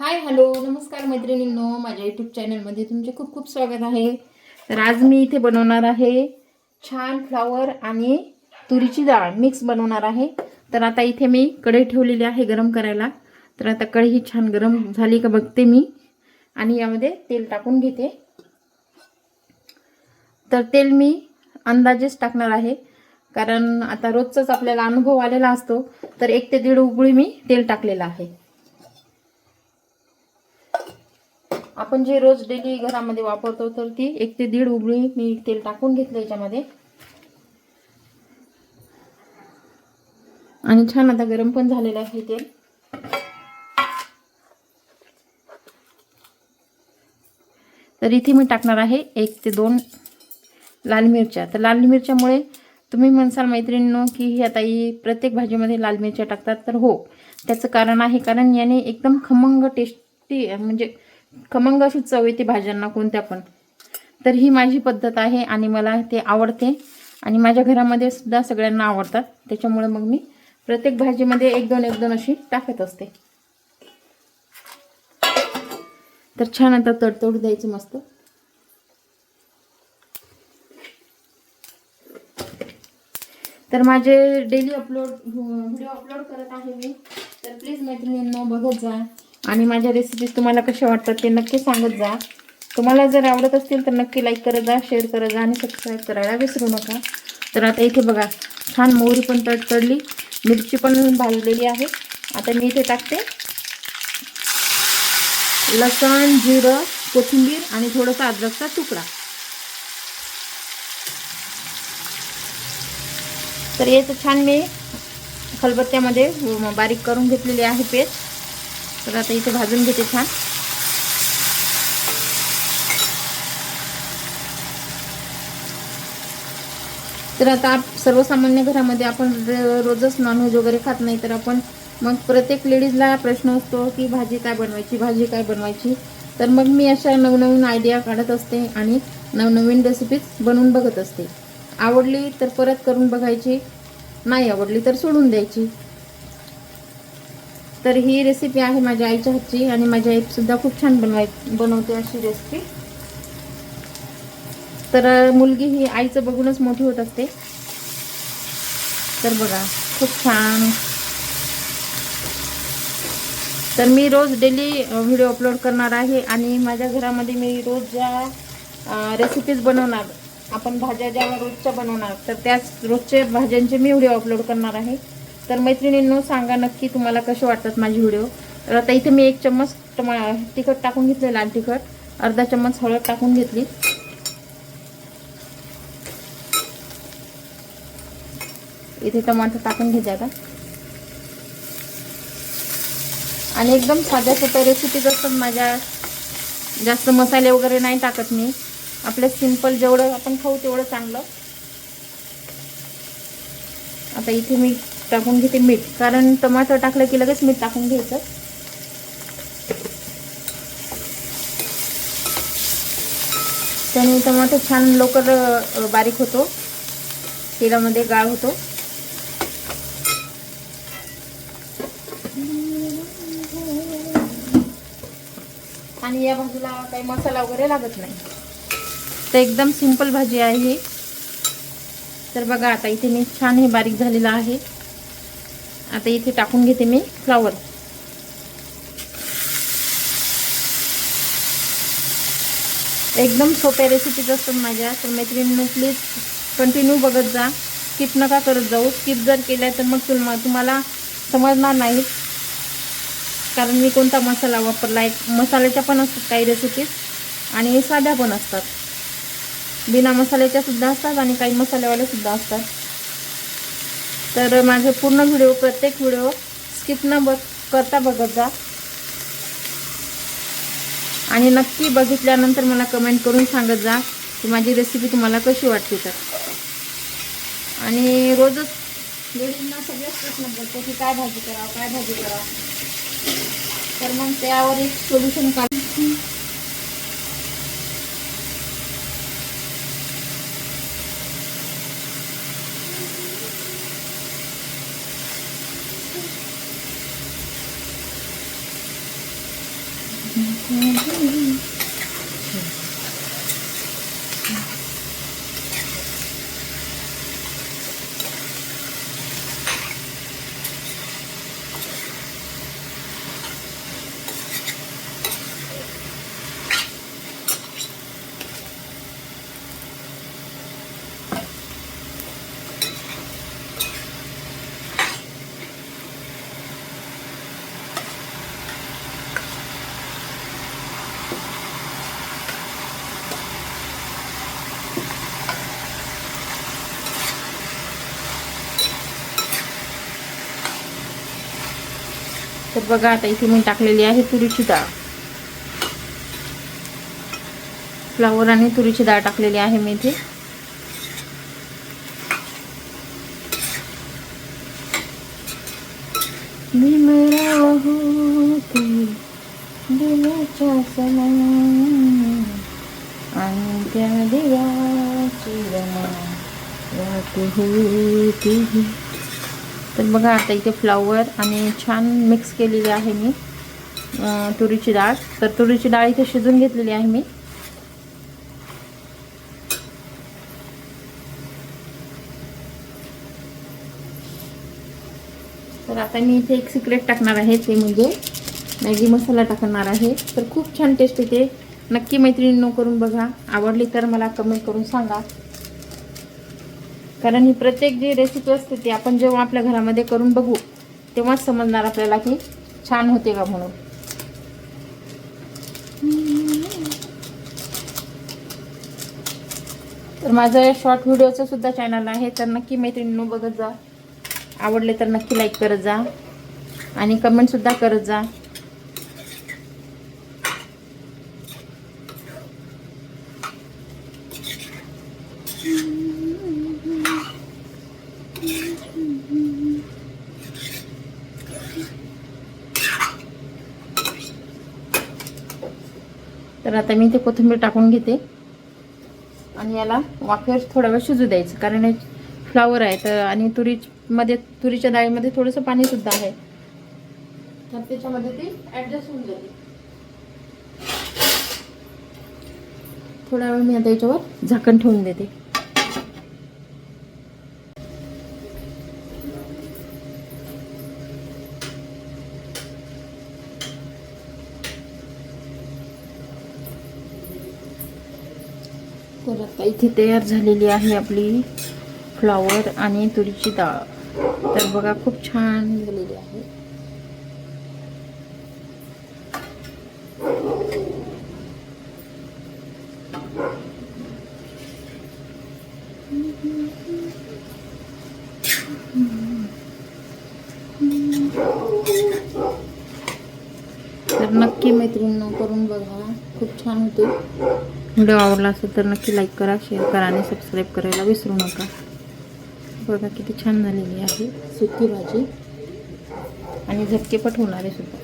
Hi hello नमस्कार मैत्रिणींनो. माझ्या यूट्यूब चॅनलमध्ये तुमचे खूप खूप स्वागत आहे. तर आज मी इथे बनवणार आहे छान फ्लावर आणि तुरीची डाळ मिक्स बनवणार आहे. तर आता इथे मी कढई ठेवलेली आहे गरम करायला. तर आता कढई ही छान गरम झाली का बघते मी. आणि यामध्ये तेल टाकून घेते. तर तेल मी अंदाजेच टाकणार आहे. कारण आता रोजचाच आपल्याला अनुभव आलेला असतो. तर एक ते दीड उकळी मी तेल टाकलेलं आहे. आपण जे रोज डेली घरामध्ये वापरतो तर ती एक ते दीड उबळी मी तेल टाकून घेतलं याच्यामध्ये. आणि छान आता गरम पण झालेलं आहे तेल. तर इथे मी टाकणार आहे एक ते दोन लाल मिरच्या. तर लाल मिरच्यामुळे तुम्ही म्हणसाल मैत्रिणींनो की ही आता ही प्रत्येक भाजीमध्ये लाल मिरच्या टाकतात तर हो. त्याचं कारण आहे कारण याने एकदम खमंग टेस्टी म्हणजे खमंग अशी चव येते भाज्यांना कोणत्या पण. तर ही माझी पद्धत आहे आणि मला ते आवडते. आणि माझ्या घरामध्ये सुद्धा सगळ्यांना आवडतात. त्याच्यामुळे मग मी प्रत्येक भाजीमध्ये एक दोन एक दोन अशी टाकत असते. तर छान आता तडतोड द्यायचं मस्त. तर माझे डेली अपलोड व्हिडिओ अपलोड करत आहे मी. तर प्लीज मैत्रिणींना बघत जा. आणि माझ्या रेसिपीज तुम्हाला कशा वाटतात ते नक्की सांगत जा. तुम्हाला जर आवडत असतील तर नक्की लाईक करत जा शेअर करत जा आणि सबस्क्राईब करायला विसरू नका. तर आता इथे बघा छान मोहरी पण तडतडली मिरची पण भाजलेली आहे. आता मी इथे टाकते. लसण जिरं कोथिंबीर आणि थोडासा अद्रकचा तुकडा. तर याचं छान मी खलबत्त्यामध्ये बारीक करून घेतलेली आहे पेस्ट. तर आता इथे भाजून घेते छान. तर आता सर्वसामान्य घरामध्ये आपण रोजच नॉनव्हेज वगैरे खात नाही तर आपण मग प्रत्येक लेडीजला प्रश्न असतो की भाजी काय बनवायची भाजी काय बनवायची? तर मग मी अशा नवनवीन आयडिया काढत असते आणि नवनवीन रेसिपीज बनवून बघत असते. आवडली तर परत करून बघायची नाही आवडली तर सोडून द्यायची. तर ही रेसिपी आहे माझ्या आईच्या हातची आणि माझी आई सुद्धा खूप छान बनवाय बनवते अशी रेसिपी तर मुलगी ही आईचं बघूनच मोठी होत असते. तर बघा खूप छान. तर मी रोज डेली व्हिडिओ अपलोड करणार आहे आणि माझ्या घरामध्ये मी रोज ज्या रेसिपीज बनवणार आपण भाज्या ज्या रोजच्या बनवणार तर त्याच रोजचे भाज्यांचे मी व्हिडिओ अपलोड करणार आहे. तर मैत्रिणींनो सांगा नक्की तुम्हाला कसे वाटतात माझे व्हिडिओ? तर आता इथे मी एक चम्मच टमा तिखट टाकून घेतले लाल तिखट. अर्धा चम्मच हळद टाकून घेतली. इथे टमाटर टाकून घेते आता. आणि एकदम साध्या सोप्या रेसिपीज असतात माझ्या जास्त मसाले वगैरे नाही टाकत मी. आपलं सिंपल जेवढं आपण खाऊ तेवढं चांगलं. आता इथे मी टाकून घेते मीठ. कारण टमाटर टाकलं की लगेच मीठ टाकून घ्यायचं. त्याने टमाटर छान लवकर बारीक होतो. तेलामध्ये गाळ होतो. आणि या भाजीला काही मसाला वगैरे लागत नाही. तर एकदम सिंपल भाजी आहे ही. तर बघा आता इथे मी छान हे बारीक झालेलं आहे. आता इथे टाकून घेते मी फ्लावर. एकदम सोप्या रेसिपीज असतात माझ्या तर मैत्रिणींनो प्लीज कंटिन्यू बघत जा. स्किप नका करत जाऊ. स्किप जर केल्या तर मग तुम तुम्हाला समजणार नाही. कारण मी कोणता मसाला वापरला आहे मसाल्याच्या पण असतात काही रेसिपीज आणि साध्या पण असतात. बिना मसाल्याच्या सुद्धा असतात आणि काही मसालेवाल्या सुद्धा असतात. तर माझे पूर्ण व्हिडिओ प्रत्येक व्हिडिओ स्किप न बघ करता बघत जा. आणि नक्की बघितल्यानंतर मला कमेंट करून सांगत जा की माझी रेसिपी तुम्हाला कशी वाटते तर. आणि रोजच लेडीजना सगळेच प्रश्न पडतो की काय भाजी करावं काय भाजी करावं. तर मग त्यावर एक सोल्युशन काढ तर बघा आता इथे मी टाकलेली आहे तुरीची डाळ. फ्लावर आणि तुरीची डाळ टाकलेली आहे मी इथे. आणि त्या देवाची रमा होती. तर बघा आता इथे फ्लावर आणि छान मिक्स केलेली आहे मी तुरीची डाळ. तर तुरीची डाळ इथे शिजून घेतलेली आहे मी. तर आता मी इथे एक सिक्रेट टाकणार आहे ते म्हणजे मॅगी मसाला टाकणार आहे. तर खूप छान टेस्ट येते. नक्की मैत्रिणींनो करून बघा. आवडली तर मला कमेंट करून सांगा. कारण ही प्रत्येक जी रेसिपी असते ती आपण जेव्हा आपल्या घरामध्ये करून बघू तेव्हाच समजणार आपल्याला की छान होते का म्हणून. तर माझं शॉर्ट व्हिडिओचं सुद्धा चॅनल आहे तर नक्की मैत्रिणींनो बघत जा. आवडले तर नक्की लाईक करत जा. आणि कमेंटसुद्धा करत जा. तर आता मी ते कोथिंबीर टाकून घेते. आणि याला वाफेवर थोडा वेळ शिजू द्यायचं. कारण हे फ्लावर आहे तर आणि तुरीमध्ये तुरीच्या डाळीमध्ये थोडंसं पाणीसुद्धा आहे. तर त्याच्यामध्ये ती ॲडजस्ट होऊन जाते. थोडा वेळ मी आता याच्यावर झाकण ठेवून देते. तर आता इथे तयार झालेली आहे आपली फ्लॉवर आणि तुरीची डाळ. तर बघा खूप छान झालेली आहे. तर नक्की मैत्रिणींना करून बघा. खूप छान होते. व्हिडिओ आवडला असेल तर नक्की लाईक करा शेअर करा आणि सबस्क्राईब करायला विसरू नका. बघा किती छान झालेली आहे सुकी भाजी. आणि झटकेपट होणारे सुद्धा.